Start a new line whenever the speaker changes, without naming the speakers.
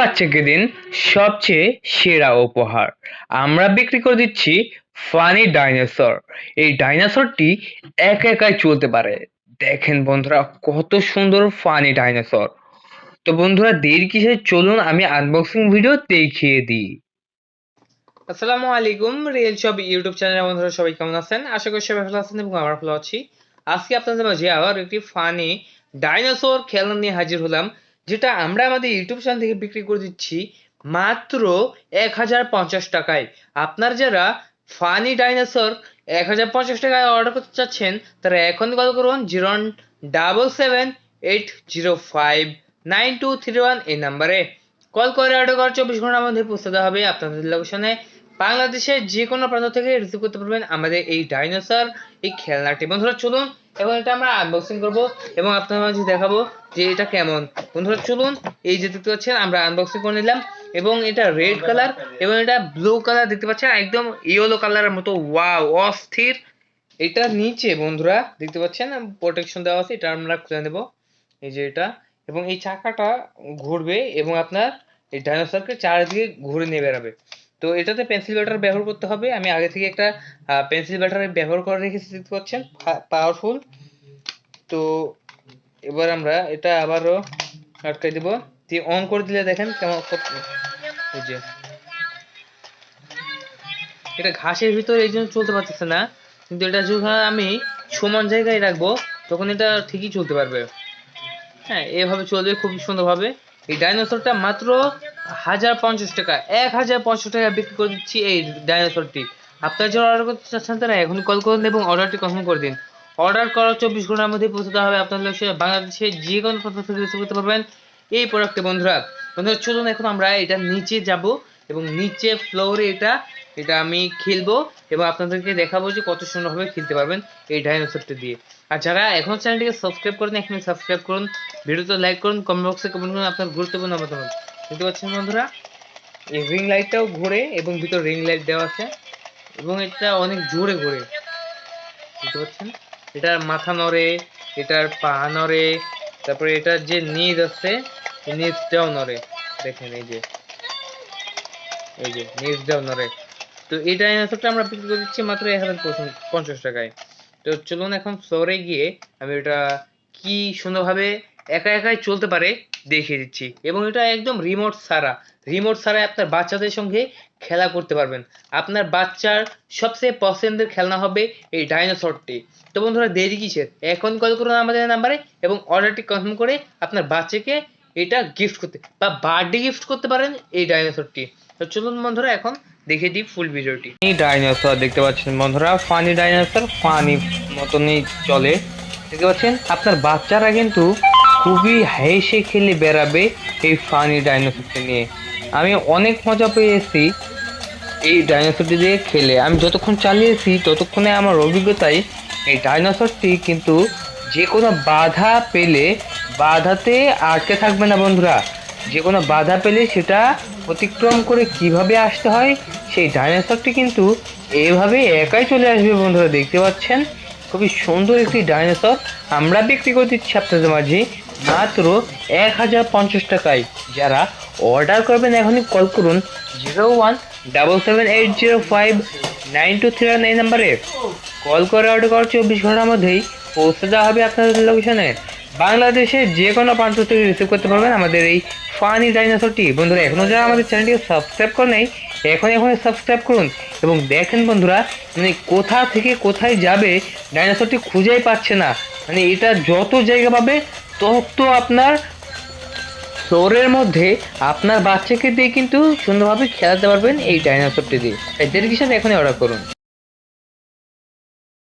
বাচ্চাকে দিন সবচেয়ে সেরা উপহার। আমরা বিক্রি করে দিচ্ছি ফানি ডাইনোসর। এই ডাইনোসরটি একা একাই চলতে পারে। দেখেন বন্ধুরা, কত সুন্দর ফানি ডাইনোসর। তো বন্ধুরা, দেরি কিসে চলুন, আমি আনবক্সিং ভিডিও দেখিয়ে দিই। আসসালামু আলাইকুম রিয়েল শপ ইউটিউব চ্যানেলের বন্ধুরা, সবাই কেমন আছেন? আশা করি সবাই ভালো আছেন এবং আমরা ভালো আছি। আজকে আপনাদের মাঝে আবার একটি ফানি ডাইনোসর খেলনা নিয়ে হাজির হলাম যেটা আমরা আমাদের ইউটিউব চ্যানেল থেকে বিক্রি করে দিচ্ছি মাত্র এক হাজার পঞ্চাশ টাকায়। আপনার যারা ফানি ডাইনোসর এক হাজার পঞ্চাশ টাকায় অর্ডার করতে চাচ্ছেন, তারা এখন কল করুন zero double seven eight zero five nine two three one এই নাম্বারে কল করে অর্ডার করার চব্বিশ ঘণ্টার মধ্যে পৌঁছে দেওয়া হবে আপনাদের লোকেশনে বাংলাদেশের যে কোনো প্রান্ত থেকে রিসিভ করতে পারবেন আমাদের এই ডাইনোসর এই খেলনাটি। বন্ধুরা, চলুন এবং এটা আমরা আনবক্সিং করব এবং আপনাদের মাঝে দেখাবো যে এটা কেমন। বন্ধুরা, চলুন এই যে দেখতে পাচ্ছেন, আমরা আনবক্সিং করে নিলাম এবং এটা রেড কালার এবং এটা ব্লু কালার দেখতে পাচ্ছেন, একদম ইয়েলো কালারের মতো। ওয়াও অস্থির। এটা নিচে, বন্ধুরা, দেখতে পাচ্ছেন প্রোটেকশন দেওয়া আছে, এটা আমরা খুলে নেব। এই যে এটা, এবং এই চাকাটা ঘুরবে এবং আপনার এই ডাইনোসরকে চারিদিকে ঘুরে নিয়ে বেড়াবে। তো এটাতে পেন্সিল ব্যাটার ব্যবহার করতে হবে। আমি আগে থেকে একটা পেন্সিল ব্যাটার ব্যবহার করে রেখেছি, দেখতে পাচ্ছেন? পাওয়ারফুল তো এবার আমরা এটা আবারও আটকাই দিব। দিয়ে অন করে দিলে দেখেন কেমন যে। এটা ঘাসের ভিতরে এই জন্য চলতে পারতেছে না। কিন্তু এটা যখন আমি সমান জায়গায় রাখব, তখন এটা ঠিকই চলতে পারবে। হ্যাঁ এভাবে চলবে খুব সুন্দরভাবে। এই ডাইনোসরটা মাত্র হাজার পঞ্চাশ টাকা, এক হাজার পঞ্চাশ টাকা বিক্রি করে দিচ্ছি এই ডাইনোসরটি আপনারা যারা অর্ডার করতে চাচ্ছেন তারা এখনই কল করুন এবং অর্ডারটি কনফার্ম করে দিন। অর্ডার করার চব্বিশ ঘণ্টার মধ্যে পৌঁছে দেওয়া হবে আপনাদের বাংলাদেশে যে কোনো প্রান্ত থেকে রিসিভ করতে পারবেন এই প্রোডাক্টে বন্ধুরা। বন্ধুরা, চলুন এখন আমরা এটা নিচে যাব এবং নিচে ফ্লোরে এটা এটা আমি খেলব এবং আপনাদেরকে দেখাবো যে কত সুন্দরভাবে খেলতে পারবেন এই ডাইনোসরটা দিয়ে। আর যারা এখন চ্যানেলটিকে সাবস্ক্রাইব করেন এখনই সাবস্ক্রাইব করুন। ভিডিওতে লাইক করুন কমেন্ট বক্সে কমেন্ট করুন, আপনার গুরুত্বপূর্ণ মতামত। দেখতে পাচ্ছেন বন্ধুরা? এই রিং লাইটটাও ঘোরে এবং ভিতর রিং লাইট দেওয়া আছে। এবং এটা অনেক জোরে ঘুরে। বুঝতে পারছেন এটার মাথা নড়ে, এটার পা নড়ে, তারপরে এটার যে নিজ আছে নিজটাও নড়ে। দেখেন এই যে। এই যে নিজটাও নড়ে। তো এই ডাইনোসরটা আমরা বিক্রি করে দিচ্ছি মাত্র এক হাজার পঞ্চাশ টাকায়। তো চলুন এখন ফ্লোরে গিয়ে আমি এটা কি সুন্দরভাবে একা একাই চলতে পারে দেখিয়ে দিচ্ছি। এবং এটা একদম রিমোট ছাড়া। রিমোট ছাড়াই আপনার বাচ্চাদের সঙ্গে খেলা করতে পারবেন। আপনার বাচ্চার সবচেয়ে পছন্দের খেলনা হবে এই ডাইনোসরটি তো বন্ধুরা, দেরি কিসের? এখন কল করুন আমাদের নাম্বারে এবং অর্ডারটি কনফার্ম করে আপনার বাচ্চাকে এটা গিফট করতে বা বার্থডে গিফট করতে পারেন এই ডাইনোসরটি তো চলুন বন্ধুরা, এখন দেখে দিই ফুল ভিডিওটি এই ডাইনোসর দেখতে পাচ্ছেন বন্ধুরা। ফানি ডাইনোসর ফানি মতনই চলে। দেখতে পাচ্ছেন, আপনার বাচ্চারা কিন্তু খুবই হেসে খেলে বেড়াবে এই ফানি ডাইনোসরকে নিয়ে। আমি অনেক মজা পেয়েছি এই ডাইনোসরটি দিয়ে খেলে। আমি যতক্ষণ চালিয়েছি, ততক্ষণে আমার অভিজ্ঞতায় এই ডাইনোসরটি কিন্তু যে কোনো বাধা পেলে বাধাতে আটকে থাকবে না বন্ধুরা। যে কোনো বাধা পেলে সেটা অতিক্রম করে কীভাবে আসতে হয়, সেই ডাইনোসরটি কিন্তু এভাবে একাই চলে আসবে বন্ধুরা, দেখতে পাচ্ছেন? খুবই সুন্দর একটি ডাইনোসর আমরা বিক্রি করে দিচ্ছি আপনাদের মাঝে। মাত্র এক হাজার পঞ্চাশ টাকায়। যারা অর্ডার করবেন এখনই কল করুন zero one double seven eight zero five nine two three one এই নাম্বারে। কল করে অর্ডার করার চব্বিশ ঘণ্টার মধ্যেই পৌঁছে দেওয়া হবে আপনাদের লোকেশনে। বাংলাদেশের যে কোনো প্রান্ত থেকে রিসিভ করতে পারবেন আমাদের এই ফানি ডাইনোসরটি। বন্ধুরা এখনও যারা আমাদের চ্যানেলটিকে সাবস্ক্রাইব করে নেই এখন এখন সাবস্ক্রাইব করুন। এবং দেখেন বন্ধুরা মানে কোথা থেকে কোথায় যাবে, ডাইনোসরটি খুঁজেই পাচ্ছে না। মানে এটা যত জায়গা পাবে তত আপনার ফ্লোরের মধ্যে আপনার বাচ্চাকে দিয়ে কিন্তু সুন্দরভাবে খেলাতে পারবেন এই ডাইনোসরটি দিয়ে। তাই দেরি কিসের এখনই অর্ডার করুন।